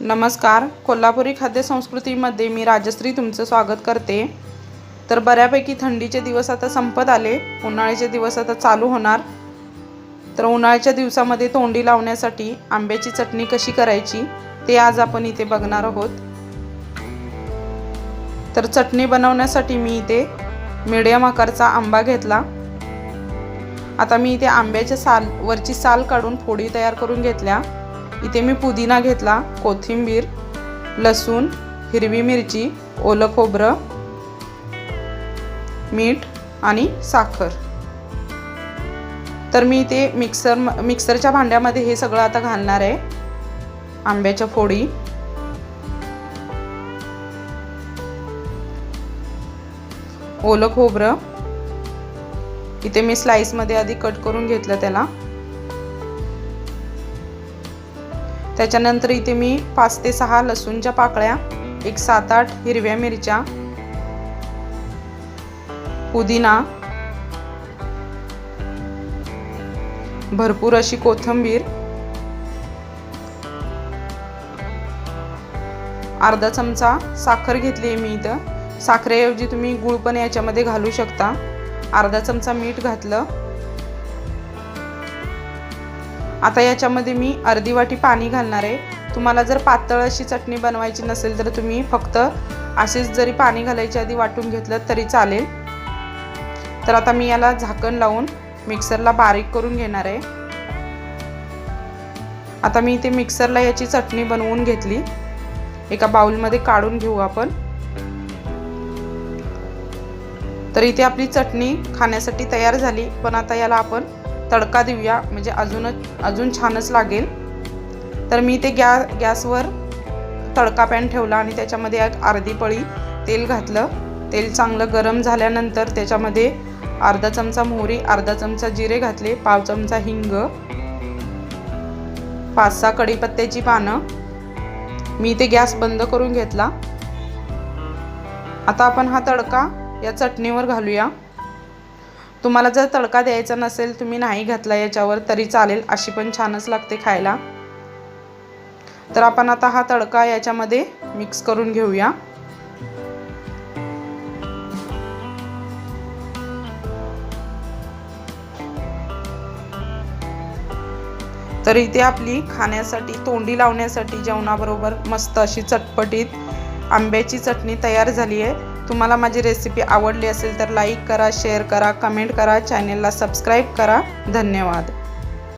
नमस्कार. कोल्हापुरी खाद्यसंस्कृतीमध्ये मी राजश्री तुमचं स्वागत करते. तर बऱ्यापैकी थंडीचे दिवस आता संपत आले. उन्हाळ्याचे दिवस आता चालू होणार. तर उन्हाळ्याच्या दिवसामध्ये तोंडी लावण्यासाठी आंब्याची चटणी कशी करायची ते आज आपण इथे बघणार आहोत. तर चटणी बनवण्यासाठी मी इथे मिडियम आकारचा आंबा घेतला. आता मी इथे आंब्याच्या साल वरची साल काढून फोडी तयार करून घेतल्या. इथे मी पुदिना घेतला कोथिंबीर लसूण हिरवी मिरची ओलं खोबरं मीठ आणि साखर. तर मी इथे मिक्सर मिक्सरच्या भांड्यामध्ये हे सगळं आता घालणार आहे. आंब्याच्या फोडी. ओलं खोबरं. इथे मी स्लाइसमध्ये आधी कट करून घेतलं त्याला. त्याच्यानंतर इथे मी पाच ते सहा लसूणच्या पाकळ्या एक सात आठ हिरव्या मिरच्या पुदिना भरपूर अशी कोथिंबीर अर्धा चमचा साखर घेतली आहे मी इथं. साखरेऐवजी तुम्ही गुळ पण याच्यामध्ये घालू शकता. अर्धा चमचा मीठ घातलं. आता याच्यामध्ये मी अर्धी वाटी पाणी घालणार आहे. तुम्हाला जर पातळ अशी चटणी बनवायची नसेल तर तुम्ही फक्त असेच जरी पाणी घालायच्या आधी वाटून घेतलं तरी चालेल. तर आता मी याला झाकण लावून मिक्सरला बारीक करून घेणार आहे. आता मी इथे मिक्सरला याची चटणी बनवून घेतली. एका बाउलमध्ये काढून घेऊ आपण. तर इथे आपली चटणी खाण्यासाठी तयार झाली. पण आता याला आपण तडका देऊया. म्हणजे अजूनच अजून छानच लागेल. तर मी ते गॅ गॅसवर तडका पॅन ठेवला आणि त्याच्यामध्ये एक अर्धी पळी तेल घातलं. तेल चांगलं गरम झाल्यानंतर त्याच्यामध्ये अर्धा चमचा मोहरी अर्धा चमचा जिरे घातले पाव चमचा हिंग पाच सहा कढीपत्त्याची पानं. मी ते गॅस बंद करून घेतला. आता आपण हा तडका या चटणीवर घालूया. तुम्हाला जर तडका द्यायचा नसेल तुम्ही नाही घातला याच्यावर तरी चालेल. अशी पण छानच लागते खायला. तर आपण आता हा तडका याच्यामध्ये मिक्स करून घेऊया. तर इथे आपली खाण्यासाठी तोंडी लावण्यासाठी जेवणाबरोबर मस्त अशी चटपटीत आंब्याची चटणी तयार झाली आहे. तुम्हाला माझी रेसिपी आवडली असेल तर लाईक करा शेअर करा कमेंट करा चॅनेलला सबस्क्राईब करा. धन्यवाद.